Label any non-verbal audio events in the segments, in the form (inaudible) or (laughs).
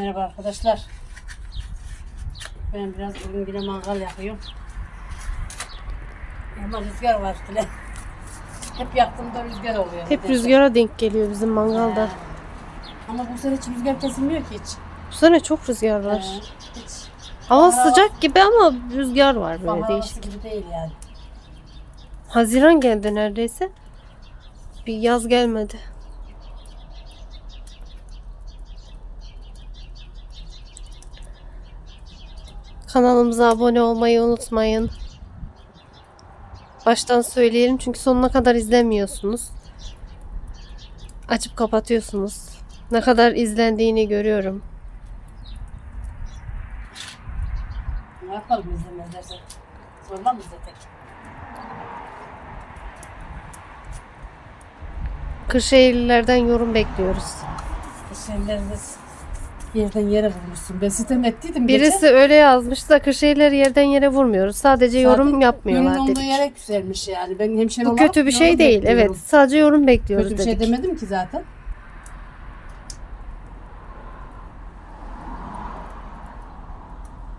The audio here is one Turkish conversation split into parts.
Merhaba arkadaşlar. Ben biraz bugün yine mangal yapıyorum. Ama rüzgar var bile. Hep yaktığımda rüzgar oluyor. Hep nedense. rüzgara denk geliyor bizim mangalda. He. Ama bu sene hiç rüzgar kesilmiyor ki hiç. Bu sene çok rüzgar var. He, hiç. Hava Bahar sıcak gibi ama rüzgar var böyle Bahar değişik. havası gibi değil yani. Haziran geldi neredeyse. Bir yaz gelmedi. Kanalımıza abone olmayı unutmayın. Baştan söyleyelim çünkü sonuna kadar izlemiyorsunuz. Açıp kapatıyorsunuz. Ne kadar izlendiğini görüyorum. Ne yapalım izlemezlerse. Zorla mı izletek? Kırşehirlilerden yorum bekliyoruz. Kışenleriniz yerden yere vurmuşsun. Ben sitem ettiydim Birisi öyle yazmış da Kırşehirleri yerden yere vurmuyoruz. Sadece yorum yapmıyorlar Ürün olduğu dedik. yere yükselmiş yani. Ben hemşire Bu olarak kötü bir yorum şey değil. bekliyorum. Evet. Sadece yorum bekliyoruz Kötü bir dedik. şey demedim ki zaten.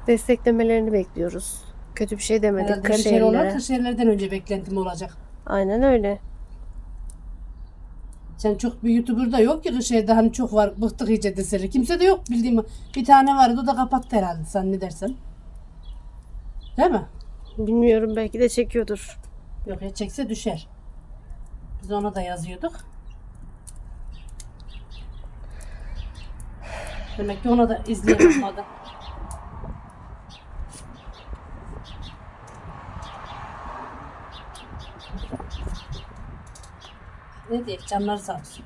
Desteklemelerini bekliyoruz. Kötü bir şey demedik Herhalde hemşire olarak Kırşehirlilere. Kırşehirlerden önce beklentim olacak. Aynen öyle. Sen çok bir YouTuber da yok ki Kırşehir'de hani çok var. Bıktık iyice deseler. Kimse de yok bildiğim. Bir tane vardı o da kapattı herhalde sen ne dersen. Değil mi? Bilmiyorum belki de çekiyordur. Yok ya çekse düşer. Biz ona da yazıyorduk. Demek ki ona da izleyemedim. Ne diyeyim canlar sağ olsun.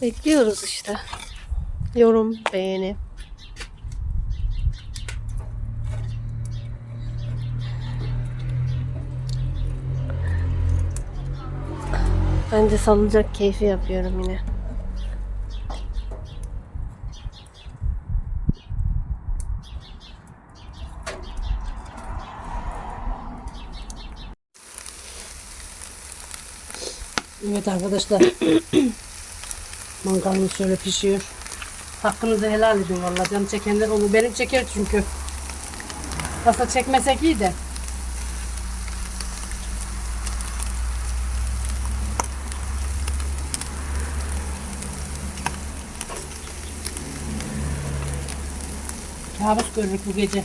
Bekliyoruz işte. Yorum, beğeni. Ben de salıncak keyfi yapıyorum yine. Evet arkadaşlar. (coughs) Mangalımız şöyle pişiyor. Hakkınızı helal edin vallahi canım çekenler onu benim çeker çünkü. Aslında çekmesek iyi de. Kabus görürük bu gece.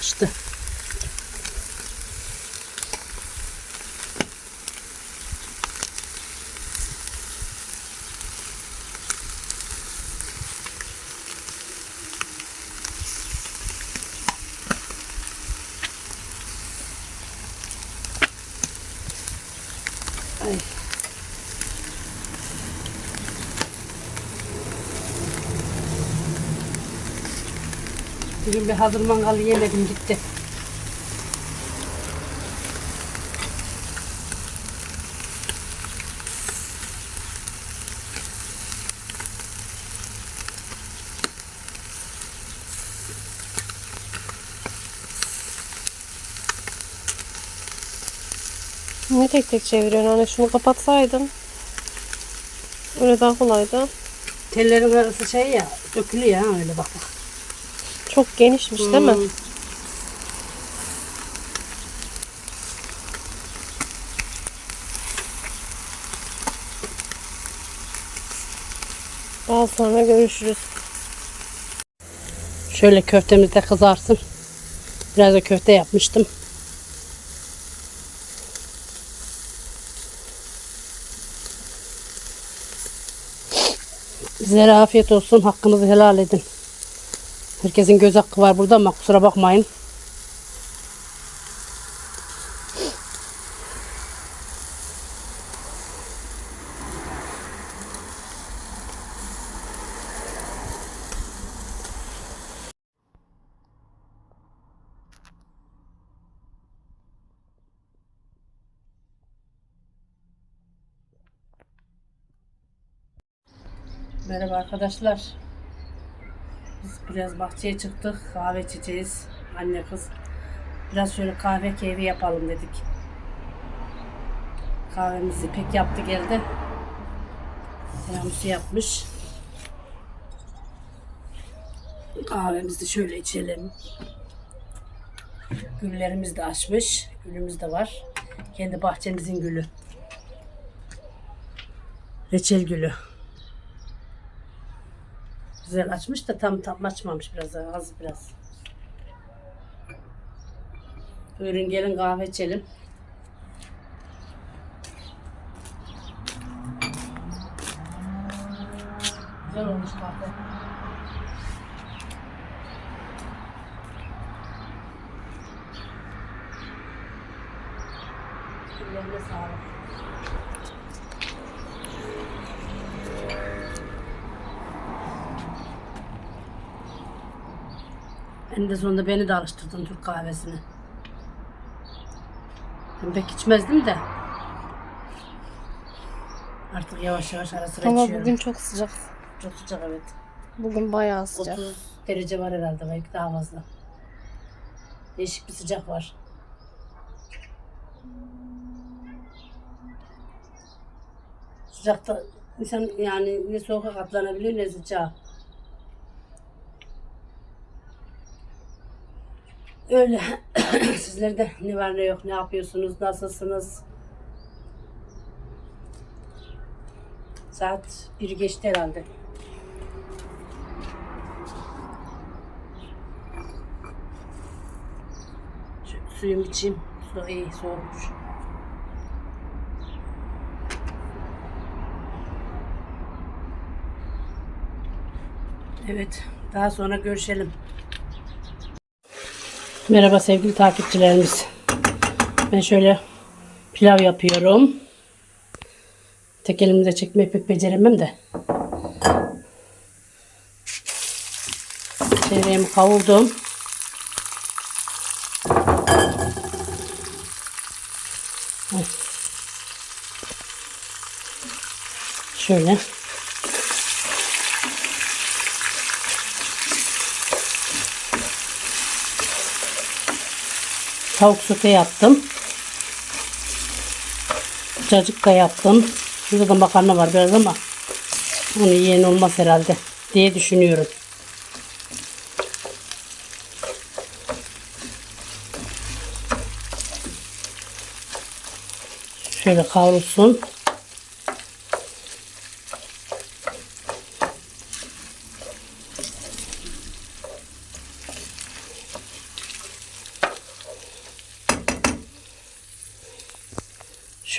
Yapıştı. Bugün bir hazır mangal yemedim gitti. Ne tek tek çeviriyorsun anne? Şunu kapatsaydın. Öyle daha kolaydı. Tellerin arası şey ya dökülüyor ya öyle bak bak. Çok genişmiş değil mi? Hmm. Daha sonra görüşürüz. Şöyle köftemiz de kızarsın. Biraz da köfte yapmıştım. Sizlere afiyet olsun. Hakkınızı helal edin. Herkesin göz hakkı var burada ama kusura bakmayın. Merhaba arkadaşlar. Biz biraz bahçeye çıktık. Kahve içeceğiz. Anne kız. Biraz şöyle kahve keyfi yapalım dedik. Kahvemizi pek yaptı geldi. Tiramisu yapmış. Kahvemizi şöyle içelim. Güllerimiz de açmış. Gülümüz de var. Kendi bahçemizin gülü. Reçel gülü. Güzel açmış da tam tam açmamış biraz az biraz. Buyurun gelin kahve içelim. Güzel olmuş kahve. En de sonunda beni de alıştırdın Türk kahvesine. Ben pek içmezdim de. Artık yavaş yavaş ara sıra Hava içiyorum. bugün çok sıcak. Çok sıcak evet. Bugün bayağı sıcak. 30 derece var herhalde belki daha fazla. Değişik bir sıcak var. Sıcakta insan yani ne soğuğa katlanabiliyor ne sıcağa. Öyle. (coughs) Sizlerde ne var ne yok, ne yapıyorsunuz, nasılsınız? Saat bir geçti herhalde. Şu suyumu içeyim. Su iyi soğumuş. Evet, daha sonra görüşelim. Merhaba sevgili takipçilerimiz. Ben şöyle pilav yapıyorum. Tek elimle çekmeyi pek beceremem de. Çevremi kavurdum. Şöyle. Tavuk sote yaptım. Cacıkka yaptım. Şurada da makarna var biraz ama onu yiyen olmaz herhalde diye düşünüyorum. Şöyle kavrulsun.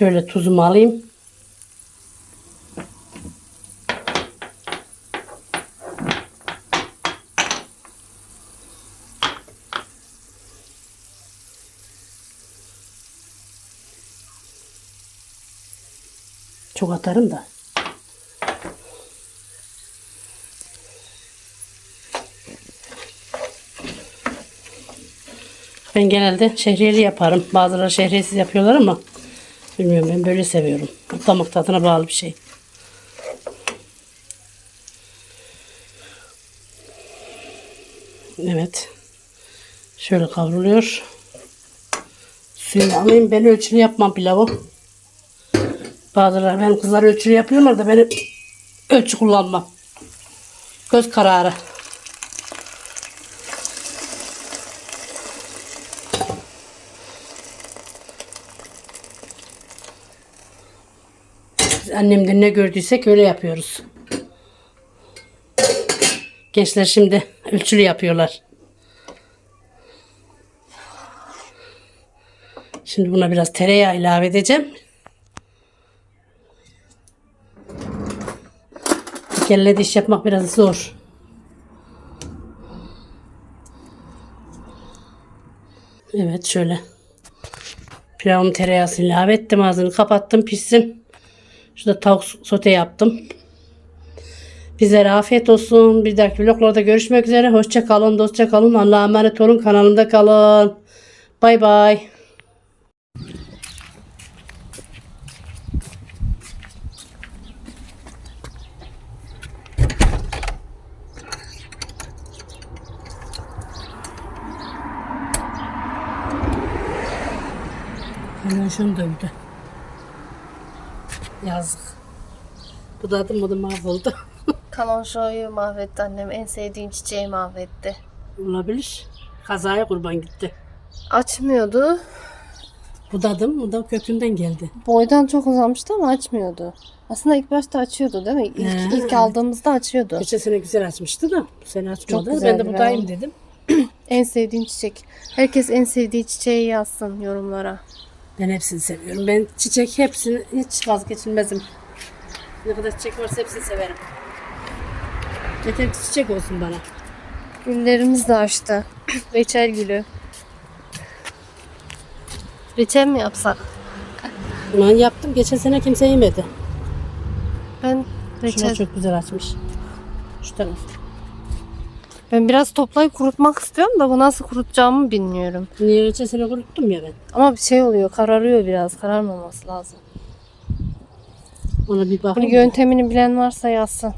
Şöyle tuzumu alayım. Çok atarım da. Ben genelde şehriyeli yaparım. Bazıları şehriyesiz yapıyorlar ama bilmiyorum ben böyle seviyorum. Damak tadına bağlı bir şey. Evet. Şöyle kavruluyor. Suyunu alayım. Ben ölçülü yapmam pilavı. Bazıları benim kızlar ölçülü yapıyorlar da benim ölçü kullanmam. Göz kararı. Biz annemden ne gördüysek öyle yapıyoruz. Gençler şimdi ölçülü yapıyorlar. Şimdi buna biraz tereyağı ilave edeceğim. Kelle diş yapmak biraz zor. Evet şöyle. Pilavımı tereyağısı ilave ettim. Ağzını kapattım pişsin. Şurada tavuk sote yaptım. Bizlere afiyet olsun. Bir dahaki vloglarda görüşmek üzere. Hoşça kalın, dostça kalın. Allah'a emanet olun. Kanalımda kalın. Bay bay. Hemen şunu dövdü. Yazık. Bu da adım adım mahvoldu. (laughs) Kalonşoyu mahvetti annem. En sevdiğin çiçeği mahvetti. Olabilir. Kazaya kurban gitti. Açmıyordu. Bu da adım, bu da kökünden geldi. Boydan çok uzamıştı ama açmıyordu. Aslında ilk başta açıyordu değil mi? İlk, He. ilk aldığımızda açıyordu. Geçen sene güzel açmıştı da bu sene açmadı. ben güzeldi de budayım dedim. (clears throat) En sevdiğin çiçek. Herkes en sevdiği çiçeği yazsın yorumlara. Ben hepsini seviyorum. Ben çiçek hepsini hiç vazgeçilmezim. Ne kadar çiçek varsa hepsini severim. Yeter ki çiçek olsun bana. Güllerimiz de açtı. (coughs) Reçel gülü. Reçel mi yapsak? Ben yaptım. Geçen sene kimse yemedi. Ben Şuna reçel. çok güzel açmış. Şu taraf. Ben biraz toplayıp kurutmak istiyorum da bu nasıl kurutacağımı bilmiyorum. Niye geçen sene kuruttum ya ben. Ama bir şey oluyor, kararıyor biraz. Kararmaması lazım. Ona bir Bunun bakayım. yöntemini bilen varsa yazsın.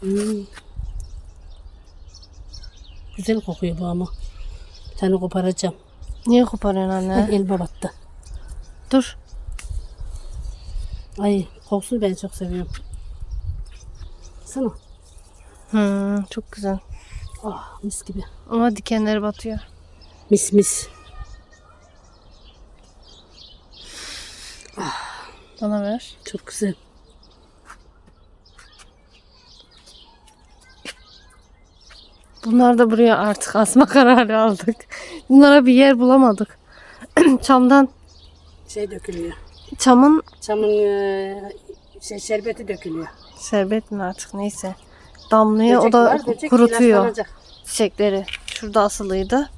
Hmm. Güzel kokuyor bu ama. Bir tane koparacağım. Niye koparıyorsun anne? (laughs) Elime battı. Dur. Ay kokusunu ben çok seviyorum. Sana. Hmm, çok güzel. Ah mis gibi. Ama dikenleri batıyor. Mis mis. Bana ver. Çok güzel. Bunlar da buraya artık asma (laughs) kararı aldık. Bunlara bir yer bulamadık. (clears throat) Çamdan, Şey dökülüyor. Çamın Çamın eee, şey şerbeti dökülüyor. şerbet mi artık neyse. Damlıyor Böcek o da var, böcek kurutuyor ilaçlanacak. çiçekleri. Şurada asılıydı.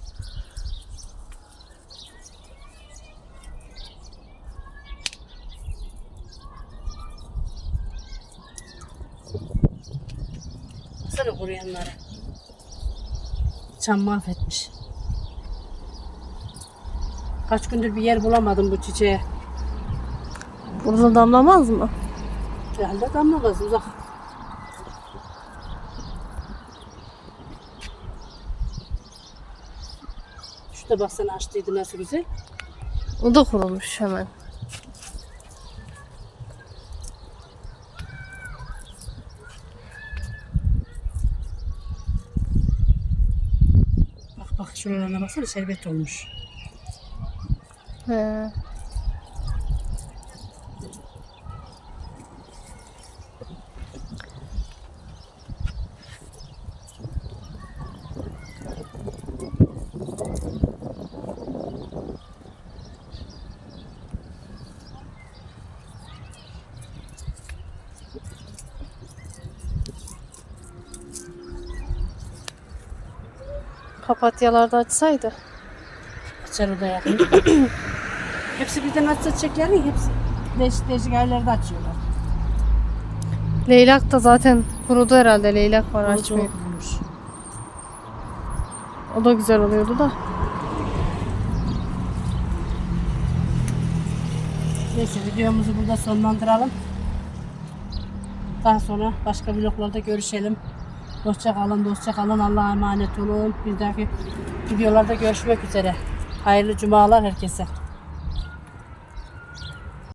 Sana kuruyanları. Çam mahvetmiş. Kaç gündür bir yer bulamadım bu çiçeğe. Burada damlamaz mı? Herhalde damlamaz uzak. Şurada baksana açtıydı nasıl güzel. O da kurumuş hemen. Bak bak şuralarına baksana şerbet olmuş. He. Papatyalar da açsaydı. Açar o da yakın. hepsi birden açsa çiçekleri hepsi değişik değişik yerlerde açıyorlar. Leylak da zaten kurudu herhalde. Leylak var açmıyor. O da güzel oluyordu da. Neyse videomuzu burada sonlandıralım. Daha sonra başka vloglarda görüşelim. Hoşça kalın, dostça kalın. Allah'a emanet olun. Bir dahaki videolarda görüşmek üzere. Hayırlı cumalar herkese.